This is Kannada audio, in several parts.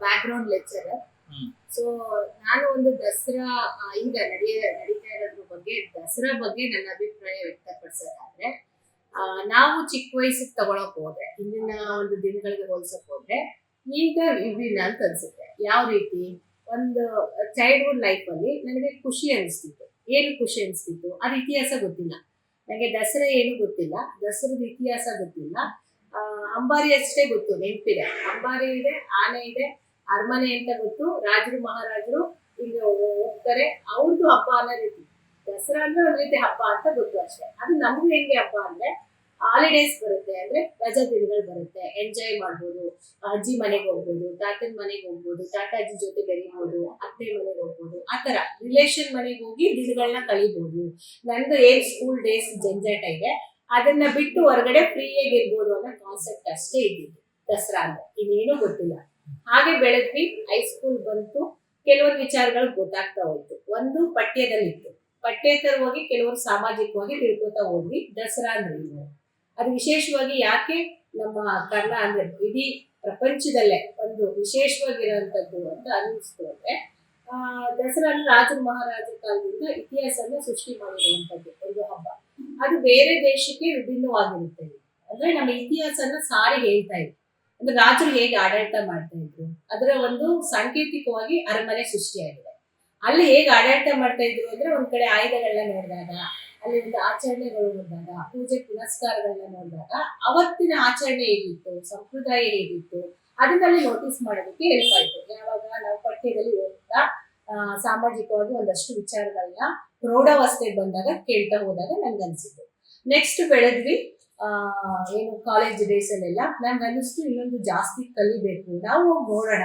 ಬ್ಯಾಕ್ ಲೆಕ್ಚರ್ ಲೆಕ್ಚರರ್ ಸೊ ನಾನು ಒಂದು ದಸರಾ ಈಗ ನಡೆಯ ನಡೀತಾ ಇರೋದ್ರ ಬಗ್ಗೆ ದಸರಾ ಬಗ್ಗೆ ನನ್ನ ಅಭಿಪ್ರಾಯ ವ್ಯಕ್ತಪಡಿಸೋದಾದ್ರೆ ಆ, ನಾವು ಚಿಕ್ಕ ವಯಸ್ಸಿಗೆ ತಗೊಳಕ್ ಹೋದ್ರೆ ಇಂದಿನ ಒಂದು ದಿನಗಳಿಗೆ ಹೋಲ್ಸಕ್ ಹೋದ್ರೆ ಈಗ ವಿಭಿನ್ನ ಅಂತ ಅನ್ಸುತ್ತೆ. ಯಾವ ರೀತಿ? ಒಂದು ಚೈಲ್ಡ್ಹುಡ್ ಲೈಫ್ ಅಲ್ಲಿ ನನಗೆ ಖುಷಿ ಅನಿಸ್ತಿತ್ತು. ಏನು ಖುಷಿ ಅನಿಸ್ತಿತ್ತು? ಅದು ಇತಿಹಾಸ ಗೊತ್ತಿಲ್ಲ. ನನಗೆ ದಸರಾ ಏನು ಗೊತ್ತಿಲ್ಲ. ದಸರದ ಇತಿಹಾಸ ಗೊತ್ತಿಲ್ಲ. ಅಂಬಾರಿ ಅಷ್ಟೇ ಗೊತ್ತು, ನೆನಪಿದೆ. ಅಂಬಾರಿ ಇದೆ, ಆನೆ ಇದೆ, ಅರಮನೆ ಅಂತ ಗೊತ್ತು. ರಾಜರು, ಮಹಾರಾಜರು ಇಲ್ಲಿ ಹೋಗ್ತಾರೆ. ಅವ್ರದ್ದು ಹಬ್ಬ ಅನ್ನೋ ರೀತಿ. ದಸರಾ ಅಂದ್ರೆ ಒಂದ್ ರೀತಿ ಹಬ್ಬ ಅಂತ ಗೊತ್ತು ಅಷ್ಟೇ. ಅದು ನಮಗೂ ಹೆಂಗೆ ಹಬ್ಬ ಅಂದ್ರೆ ಹಾಲಿಡೇಸ್ ಬರುತ್ತೆ. ಅಂದ್ರೆ ರಜಾ ದಿನಗಳು ಬರುತ್ತೆ. ಎಂಜಾಯ್ ಮಾಡ್ಬೋದು. ಅಜ್ಜಿ ಮನೆಗೆ ಹೋಗ್ಬೋದು, ತಾತನ ಮನೆಗೆ ಹೋಗ್ಬೋದು ತಾತ ಅಜ್ಜಿ ಜೊತೆ ಬೆರಿಬೋದು, ಅತ್ತೆ ಮನೆಗೆ ಹೋಗ್ಬೋದು. ಆ ತರ ರಿಲೇಷನ್ ಮನೆಗೆ ಹೋಗಿ ದಿನಗಳನ್ನ ಕಳಿಬಹುದು ನಂದು ಏನ್ ಸ್ಕೂಲ್ ಡೇಸ್ ಜಂಜಾಟ ಇದೆ ಅದನ್ನ ಬಿಟ್ಟು ಹೊರಗಡೆ ಫ್ರೀಯಾಗಿ ಇರ್ಬೋದು ಅನ್ನೋ ಕಾನ್ಸೆಪ್ಟ್ ಅಷ್ಟೇ ಇದ್ದಿದ್ದು ದಸರಾ ಅಂದ್ರೆ ಇನ್ನೇನು ಗೊತ್ತಿಲ್ಲ. ಹಾಗೆ ಬೆಳೆದ್ವಿ ಹೈಸ್ಕೂಲ್ ಬಂತು. ಕೆಲವೊಂದು ವಿಚಾರಗಳು ಗೊತ್ತಾಗ್ತಾ ಹೋಯ್ತು. ಒಂದು ಪಠ್ಯದಲ್ಲಿತ್ತು. ಪಠ್ಯೇತರವಾಗಿ ಕೆಲವರು ಸಾಮಾಜಿಕವಾಗಿ ತಿಳ್ಕೊತಾ ಹೋದ್ವಿ ದಸರಾ ಅಂದ್ರೆ ಅದು ವಿಶೇಷವಾಗಿ ಯಾಕೆ ನಮ್ಮ ಕರ್ಣ ಅಂದ್ರೆ ಇಡೀ ಪ್ರಪಂಚದಲ್ಲೇ ಒಂದು ವಿಶೇಷವಾಗಿರುವಂತದ್ದು ಅಂತ ಅನ್ನಿಸ್ತು ಅಂದ್ರೆ ಆ, ದಸರಾ ಅಂದ್ರೆ ಮಹಾರಾಜ ಕಾಲದಿಂದ ಇತಿಹಾಸನ ಸೃಷ್ಟಿ ಮಾಡಿರುವಂತದ್ದು. ಒಂದು ಅದು ಬೇರೆ ದೇಶಕ್ಕೆ ವಿಭಿನ್ನವಾಗಿರುತ್ತೆ. ಅಂದ್ರೆ ನಮ್ಮ ಇತಿಹಾಸನ ಸಾರಿ ಹೇಳ್ತಾ ಇದ್ರು. ಅಂದ್ರೆ ರಾಜರು ಹೇಗೆ ಆಡಳಿತ ಮಾಡ್ತಾ ಇದ್ರು. ಅದರ ಒಂದು ಸಾಂಕೇತಿಕವಾಗಿ ಅರಮನೆ ಸೃಷ್ಟಿಯಾಗಿದೆ. ಅಲ್ಲಿ ಹೇಗೆ ಆಡಳಿತ ಮಾಡ್ತಾ ಇದ್ರು ಅಂದ್ರೆ ಒಂದ್ ಕಡೆ ಆಯುಧಗಳನ್ನ ನೋಡಿದಾಗ, ಅಲ್ಲಿ ಒಂದು ಆಚರಣೆಗಳು ನೋಡಿದಾಗ, ಪೂಜೆ ಪುನಸ್ಕಾರಗಳನ್ನ ನೋಡಿದಾಗ, ಅವತ್ತಿನ ಆಚರಣೆ ಹೇಗಿತ್ತು, ಸಂಪ್ರದಾಯ ಹೇಗಿತ್ತು, ಅದನ್ನಲ್ಲಿ ನೋಟಿಸ್ ಮಾಡೋದಕ್ಕೆ ಹೆಲ್ಪ್ ಆಯ್ತು. ಯಾವಾಗ? ನಾವು ಪಠ್ಯದಲ್ಲಿ ಓದ್ತಾ ಸಾಮಾಜಿಕವಾಗಿ ಒಂದಷ್ಟು ವಿಚಾರಗಳನ್ನ ಪ್ರೌಢಾವಸ್ಥೆಗೆ ಬಂದಾಗ ಕೇಳ್ತಾ ಹೋದಾಗ ನನ್ಗೆ ಅನ್ಸಿತ್ತು ನೆಕ್ಸ್ಟ್ ಬೆಳೆದ್ವಿ ಏನು ಕಾಲೇಜ್ ಡೇಸ್ ಅಲ್ಲೆಲ್ಲ ನನ್ಗೆ ಅನ್ನಿಸ್ತು ಇನ್ನೊಂದು ಜಾಸ್ತಿ ಕಲಿಬೇಕು. ನಾವು ಹೋಗಿ ನೋಡೋಣ.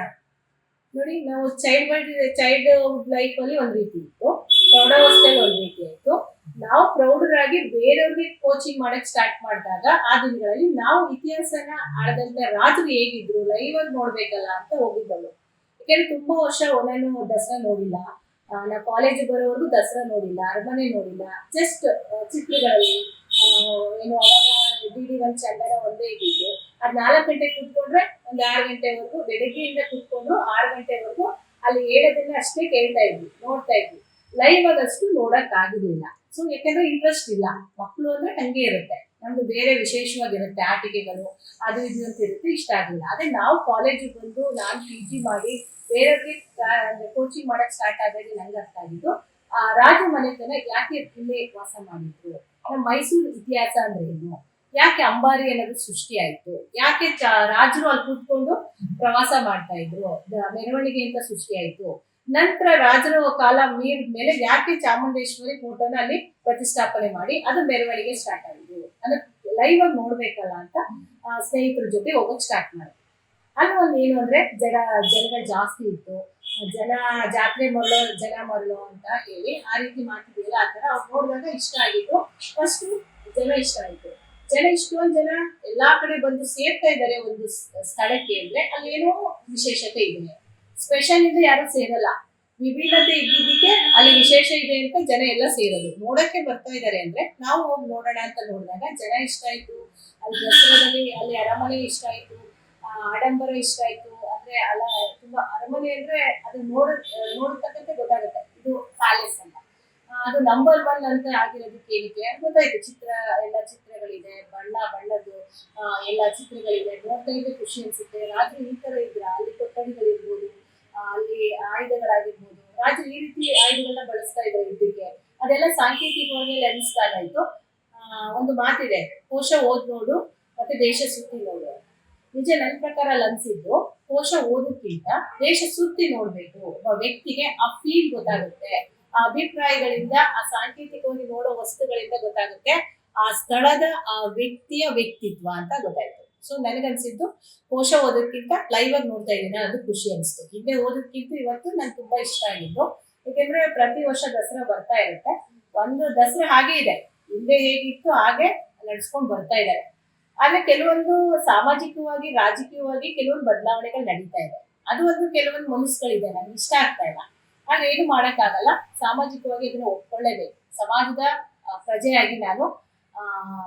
ನೋಡಿ, ನಾವು ಚೈಲ್ಡ್ ಚೈಲ್ಡ್ ಲೈಫ್ ಅಲ್ಲಿ ಒಂದ್ ರೀತಿ ಇತ್ತು. ಪ್ರೌಢಾವಸ್ಥೆಯಲ್ಲಿ ಒಂದ್ ರೀತಿ ಆಯ್ತು ನಾವು ಪ್ರೌಢರಾಗಿ ಬೇರೆಯವ್ರಿಗೆ ಕೋಚಿಂಗ್ ಮಾಡಕ್ ಸ್ಟಾರ್ಟ್ ಮಾಡಿದಾಗ ಆ ದಿನಗಳಲ್ಲಿ ನಾವು ಇತಿಹಾಸನ ಆಡದಂತ ರಾಜರು ಹೇಗಿದ್ರು ಲೈವ್ ಆಗಿ ನೋಡ್ಬೇಕಲ್ಲ ಅಂತ ಹೋಗಿದ್ದಳು ಯಾಕಂದ್ರೆ ತುಂಬಾ ವರ್ಷ ಒಂದೇನು ದಸರಾ ನೋಡಿಲ್ಲ. ನಾ ಕಾಲೇಜ್ ಬರೋವರೆಗೂ ದಸರಾ ನೋಡಿಲ್ಲ, ಅರಮನೆ ನೋಡಿಲ್ಲ. ಜಸ್ಟ್ ಚಿತ್ರಗಳಲ್ಲಿ ಏನು ಅವಾಗ ಡಿ ಒನ್ ಚಂದನ ಒಂದೇ ಇದ್ದಿದ್ದು. ಅದ್ ನಾಲ್ಕು ಗಂಟೆ ಕೂತ್ಕೊಂಡ್ರೆ ಒಂದ್ ಆರು ಗಂಟೆವರೆಗೂ, ಬೆಳಗ್ಗೆಯಿಂದ ಕೂತ್ಕೊಂಡು ಆರು ಗಂಟೆವರೆಗೂ ಅಲ್ಲಿ ಹೇಳೋದನ್ನ ಅಷ್ಟೇ ಕೇಳ್ತಾ ಇದ್ವಿ, ನೋಡ್ತಾ ಇದ್ವಿ. ಲೈವ್ ಆಗಷ್ಟು ನೋಡಕ್ ಆಗಿರ್ಲಿಲ್ಲ ಸೊ ಯಾಕಂದ್ರೆ ಇಂಟ್ರೆಸ್ಟ್ ಇಲ್ಲ. ಮಕ್ಕಳು ಅಂದ್ರೆ ಹಂಗೆ ಇರುತ್ತೆ. ನಮ್ದು ಬೇರೆ ವಿಶೇಷವಾಗಿರುತ್ತೆ ಆಟಿಕೆಗಳು, ಅದು ಇದು ಅಂತ ಇರುತ್ತೆ, ಇಷ್ಟ ಆಗಲಿಲ್ಲ ಅದೇ ನಾವು ಕಾಲೇಜಿಗೆ ಬಂದು ನಾನು ಪಿ ಜಿ ಮಾಡಿ ಬೇರೆಯವ್ರಿಗೆ ಕೋಚಿಂಗ್ ಮಾಡಕ್ ಸ್ಟಾರ್ಟ್ ಆದಾಗ ನಂಗೆ ಅರ್ಥ ಆಗಿದ್ದು, ಆ, ರಾಜ ಮನೆತನ ಯಾಕೆ ಇಲ್ಲೇ ವಾಸ ಮಾಡಿದ್ರು? ಮೈಸೂರು ಇತಿಹಾಸ ಅಂದ್ರೆ ಏನು? ಯಾಕೆ ಅಂಬಾರಿ ಅನ್ನೋದು ಸೃಷ್ಟಿ ಆಯ್ತು? ಯಾಕೆ ರಾಜರು ಅಲ್ಲಿ ಕೂತ್ಕೊಂಡು ಪ್ರವಾಸ ಮಾಡ್ತಾ ಇದ್ರು? ಮೆರವಣಿಗೆ ಅಂತ ಸೃಷ್ಟಿ ಆಯ್ತು. ನಂತರ ರಾಜರ ಕಾಲ ಮೀರಿದ ಮೇಲೆ ಯಾಕೆ ಚಾಮುಂಡೇಶ್ವರಿ ಫೋಟೋನ ಅಲ್ಲಿ ಪ್ರತಿಷ್ಠಾಪನೆ ಮಾಡಿ ಅದು ಮೆರವಣಿಗೆ ಸ್ಟಾರ್ಟ್ ಅದನ್ನ ಲೈವ್ ಆಗಿ ನೋಡ್ಬೇಕಲ್ಲ ಅಂತ ಸ್ನೇಹಿತರ ಜೊತೆ ಹೋಗಕ್ ಸ್ಟಾರ್ಟ್ ಮಾಡಿದೆ ಅಲ್ಲಿ ಒಂದು ಏನು ಅಂದ್ರೆ, ಜನ, ಜನಗಳು ಜಾಸ್ತಿ ಇತ್ತು. ಜನ ಜಾತ್ರೆ ಮರಳು ಜನ ಮರಳು ಅಂತ ಹೇಳಿ ಆ ರೀತಿ ಮಾಡ್ತಿದ್ದಿಲ್ಲ. ಆ ತರ ಅವ್ರು ನೋಡಿದಾಗ ಇಷ್ಟ ಆಗಿತ್ತು. ಫಸ್ಟ್ ಜನ ಇಷ್ಟ ಆಯ್ತು. ಜನ ಇಷ್ಟೊಂದು ಜನ ಎಲ್ಲಾ ಕಡೆ ಬಂದು ಸೇರ್ತಾ ಇದ್ದಾರೆ ಒಂದು ಸ್ಥಳಕ್ಕೆ ಅಂದ್ರೆ ಅಲ್ಲಿ ಏನೋ ವಿಶೇಷತೆ ಇದೆ. ಸ್ಪೆಷಲ್ ಇದೆ ಯಾರು ಸೇರಲ್ಲ. ವಿಭಿನ್ನತೆ ಇದ್ದಿದ್ದಕ್ಕೆ ಅಲ್ಲಿ ವಿಶೇಷ ಇದೆ ಅಂತ ಜನ ಎಲ್ಲ ಸೇರೋದು. ನೋಡಕ್ಕೆ ಬರ್ತಾ ಇದ್ದಾರೆ ಅಂದ್ರೆ ನಾವು ಹೋಗಿ ನೋಡೋಣ ಅಂತ ನೋಡಿದಾಗ ಜನ ಇಷ್ಟ ಆಯ್ತು. ಅಲ್ಲಿ ದಸರಾದಲ್ಲಿ ಅಲ್ಲಿ ಅರಮನೆ ಇಷ್ಟ ಆಯ್ತು. ಆಡಂಬರ ಇಷ್ಟ ಆಯ್ತು. ಅಂದ್ರೆ ಅಲ್ಲ ತುಂಬಾ ಅರಮನೆ ಅಂದ್ರೆ ಅದು ನೋಡ, ನೋಡತಕ್ಕಂತೆ ಗೊತ್ತಾಗುತ್ತೆ. ಇದು ಪ್ಯಾಲೇಸ್ ಅಂತ. ಅದು ನಂಬರ್ ಒನ್ ಅಂತ ಆಗಿರೋದಕ್ಕೆ ಏನಕ್ಕೆ ಗೊತ್ತಾಯ್ತು. ಚಿತ್ರ, ಎಲ್ಲ ಚಿತ್ರಗಳಿದೆ. ಬಣ್ಣ, ಬಣ್ಣದ್ದು ಎಲ್ಲ ಚಿತ್ರಗಳಿದೆ. ನೋಡ್ತಾ ಇದ್ರೆ ಖುಷಿ ಅನ್ಸುತ್ತೆ. ರಾತ್ರಿ ಈ ತರ ಇದ್ರ ಅಲ್ಲಿ ಕೊಠಡಿಗಳಿರ್ಬೋದು. ಅಲ್ಲಿ ಆಯುಧಗಳಾಗಿರ್ಬೋದು. ರಾಜರು ಈ ರೀತಿ ಆಯುಧಗಳನ್ನ ಬಳಸ್ತಾ ಇದ್ರು ಯುದ್ಧಕ್ಕೆ ಅದೆಲ್ಲ ಸಾಂಕೇತಿಕವಾಗಿ ಅನಿಸ್ದಾಗಾಯ್ತು ಆ, ಒಂದು ಮಾತಿದೆ ಕೋಶ ಓದ್ ನೋಡು ಮತ್ತೆ ದೇಶ ಸುತ್ತಿ ನೋಡು. ನಿಜ ನನ್ನ ಪ್ರಕಾರ ಅನ್ಸಿದ್ದು ಕೋಶ ಓದೋಕ್ಕಿಂತ ದೇಶ ಸುತ್ತಿ ನೋಡ್ಬೇಕು. ಒಬ್ಬ ವ್ಯಕ್ತಿಗೆ ಆ ಫೀಲ್ ಗೊತ್ತಾಗುತ್ತೆ. ಆ ಅಭಿಪ್ರಾಯಗಳಿಂದ ಆ ಸಾಂಕೇತಿಕವಾಗಿ ನೋಡೋ ವಸ್ತುಗಳಿಂದ ಗೊತ್ತಾಗುತ್ತೆ. ಆ ಸ್ಥಳದ ಆ ವ್ಯಕ್ತಿಯ ವ್ಯಕ್ತಿತ್ವ ಅಂತ ಗೊತ್ತಾಯ್ತು. ಸೊ ನನಗನ್ಸಿದ್ದು ಕೋಶ ಓದೋದ್ಕಿಂತ ಲೈವ್ ಆಗಿ ನೋಡ್ತಾ ಇದ್ದೀನಿ, ಅದು ಖುಷಿ ಅನಿಸ್ತು. ಹಿಂದೆ ಓದೋದ್ಕಿಂತ ಇವತ್ತು ನಂಗೆ ತುಂಬಾ ಇಷ್ಟ ಆಗಿದ್ದು. ಯಾಕೆಂದ್ರೆ ಪ್ರತಿ ವರ್ಷ ದಸರಾ ಬರ್ತಾ ಇರುತ್ತೆ. ಒಂದು ದಸರಾ ಹಾಗೆ ಇದೆ. ಹಿಂದೆ ಹೇಗಿತ್ತು ಹಾಗೆ ನಡ್ಸ್ಕೊಂಡ್ ಬರ್ತಾ ಇದ್ದಾರೆ. ಆದ್ರೆ ಕೆಲವೊಂದು ಸಾಮಾಜಿಕವಾಗಿ, ರಾಜಕೀಯವಾಗಿ ಕೆಲವೊಂದು ಬದಲಾವಣೆಗಳು ನಡೀತಾ ಇದೆ. ಅದು ಒಂದು ಕೆಲವೊಂದು ಮನಸ್ಸುಗಳಿದೆ, ನನಗೆ ಇಷ್ಟ ಆಗ್ತಾ ಇಲ್ಲ. ಆದ್ರೆ ಏನು ಮಾಡೋಕ್ಕಾಗಲ್ಲ. ಸಾಮಾಜಿಕವಾಗಿ ಇದನ್ನ ಒಪ್ಕೊಳ್ಳೇಬೇಕು. ಸಮಾಜದ ಪ್ರಜೆಯಾಗಿ ನಾನು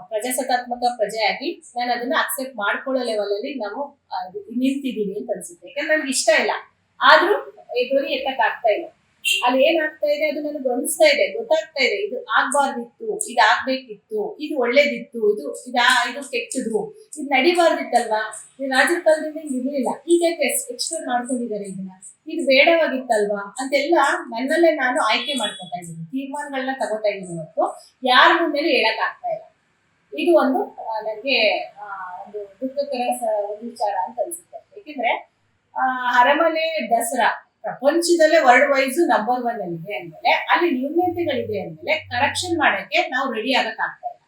ಪ್ರಜಾಸತ್ತಾತ್ಮಕ ಪ್ರಜೆಯಾಗಿ ನಾನು ಅದನ್ನ ಅಕ್ಸೆಪ್ಟ್ ಮಾಡ್ಕೊಳ್ಳೋ ಲೆವೆಲ್ ಅಲ್ಲಿ ನಾವು ಆ, ನಿಂತಿದೀವಿ ಅಂತ ಅನ್ಸುತ್ತೆ. ಯಾಕಂದ್ರೆ ನನ್ಗೆ ಇಷ್ಟ ಇಲ್ಲ. ಆದ್ರೂ ಈ ಧ್ವನಿ ಎತ್ತಕ್ ಆಗ್ತಾ ಇಲ್ಲ. ಅಲ್ಲಿ ಏನಾಗ್ತಾ ಇದೆ? ಅದು ನನಗೆ ಅನಿಸ್ತಾ ಇದೆ ಗೊತ್ತಾಗ್ತಾ ಇದೆ. ಇದು ಆಗ್ಬಾರ್ದಿತ್ತು ಇದು ಆಗ್ಬೇಕಿತ್ತು ಇದು ಒಳ್ಳೇದಿತ್ತು ಇದು ಇದಾ ಇದು ಕೆಟ್ಟದ್ರು ಇದು ನಡಿಬಾರ್ದಿತ್ತಲ್ವಾ? ಇದು ರಾಜರ ಕಾಲದಿಂದ ಇರಲಿಲ್ಲ. ಈಗ ಎಕ್ಸ್ಪ್ಲೋರ್ ಮಾಡ್ಕೊಂಡಿದ್ದಾರೆ ಇದನ್ನ? ಇದು ಬೇಡವಾಗಿತ್ತಲ್ವಾ? ಅಂತೆಲ್ಲ ನನ್ನಲ್ಲೇ ನಾನು ಆಯ್ಕೆ ಮಾಡ್ಕೊತಾ ಇದ್ದೀನಿ. ತೀರ್ಮಾನಗಳನ್ನ ತಗೋತಾ ಇದ್ದೀನಿ ಮತ್ತು ಯಾರ ಮುಂದೆನೂ ಹೇಳಕ್ ಆಗ್ತಾ ಇಲ್ಲ. ಇದು ಒಂದು ನನಗೆ ಒಂದು ದುಃಖಕರ ವಿಚಾರ ಅಂತ ಅನ್ಸುತ್ತೆ. ಯಾಕೆಂದ್ರೆ ಆ, ಅರಮನೆ ದಸರಾ ಪ್ರಪಂಚದಲ್ಲೇ ವರ್ಲ್ಡ್ ವೈಸ್ ನಂಬರ್ ಒನ್ ಅಲ್ಲಿ ಇದೆ ಅಂದ್ಮೇಲೆ ಅಲ್ಲಿ ನ್ಯೂನ್ಯತೆಗಳಿದೆ ಅಂದ್ಮೇಲೆ ಕರೆಕ್ಷನ್ ಮಾಡಕ್ಕೆ ನಾವು ರೆಡಿ ಆಗಕ್ ಆಗ್ತಾ ಇಲ್ಲ.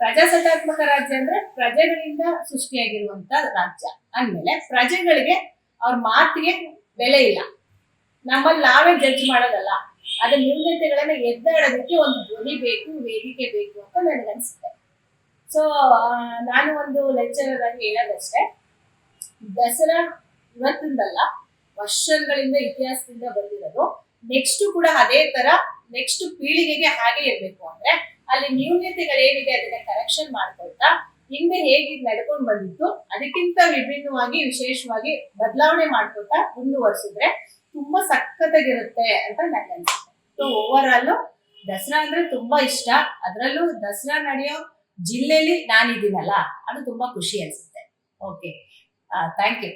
ಪ್ರಜಾಸತ್ತಾತ್ಮಕ ರಾಜ್ಯ ಅಂದ್ರೆ ಪ್ರಜೆಗಳಿಂದ ಸೃಷ್ಟಿಯಾಗಿರುವಂತ ರಾಜ್ಯ. ಅಂದ್ಮೇಲೆ ಪ್ರಜೆಗಳಿಗೆ ಅವ್ರ ಮಾತಿಗೆ ಬೆಲೆ ಇಲ್ಲ. ನಮ್ಮಲ್ಲಿ ನಾವೇ ಜಡ್ಜ್ ಮಾಡೋದಲ್ಲ. ಅದ್ರ ನ್ಯೂನ್ಯತೆಗಳನ್ನ ಎದ್ದಾಡೋದಕ್ಕೆ ಒಂದು ಧ್ವನಿ ಬೇಕು, ವೇದಿಕೆ ಬೇಕು ಅಂತ ನನಗನ್ಸುತ್ತೆ ಸೊ ನಾನು ಒಂದು ಲೆಕ್ಚರರ್ ಆಗಿ ಹೇಳೋದಷ್ಟೇ. ದಸರಾ ಇವತ್ತಿಂದಲ್ಲ ವರ್ಷಗಳಿಂದ ಇತಿಹಾಸದಿಂದ ಬಂದಿರೋದು. ನೆಕ್ಸ್ಟ್ ಕೂಡ ಅದೇ ತರ ನೆಕ್ಸ್ಟ್ ಪೀಳಿಗೆಗೆ ಹಾಗೆ ಇರ್ಬೇಕು ಅಂದ್ರೆ ಅಲ್ಲಿ ನ್ಯೂನ್ಯತೆಗಳೇನಿದೆ ಅದನ್ನ ಕರೆಕ್ಷನ್ ಮಾಡ್ಕೊಳ್ತಾ, ಹಿಂದೆ ಹೇಗೆ ನಡ್ಕೊಂಡು ಬಂದಿತ್ತು, ಅದಕ್ಕಿಂತ ವಿಭಿನ್ನವಾಗಿ, ವಿಶೇಷವಾಗಿ ಬದಲಾವಣೆ ಮಾಡ್ಕೊಳ್ತಾ ಮುಂದುವರ್ಸಿದ್ರೆ ತುಂಬಾ ಸಖತ್ತಾಗಿರುತ್ತೆ ಅಂತ ನನ್ಗೆ ಅನ್ಸುತ್ತೆ. ಸೊ ಓವರ್ ಆಲ್ ದಸರಾ ಅಂದ್ರೆ ತುಂಬಾ ಇಷ್ಟ. ಅದರಲ್ಲೂ ದಸರಾ ನಡೆಯೋ ಜಿಲ್ಲೆಲಿ ನಾನಿದ್ದೀನಲ್ಲ, ಅದು ತುಂಬಾ ಖುಷಿ ಅನ್ಸುತ್ತೆ. Okay thank you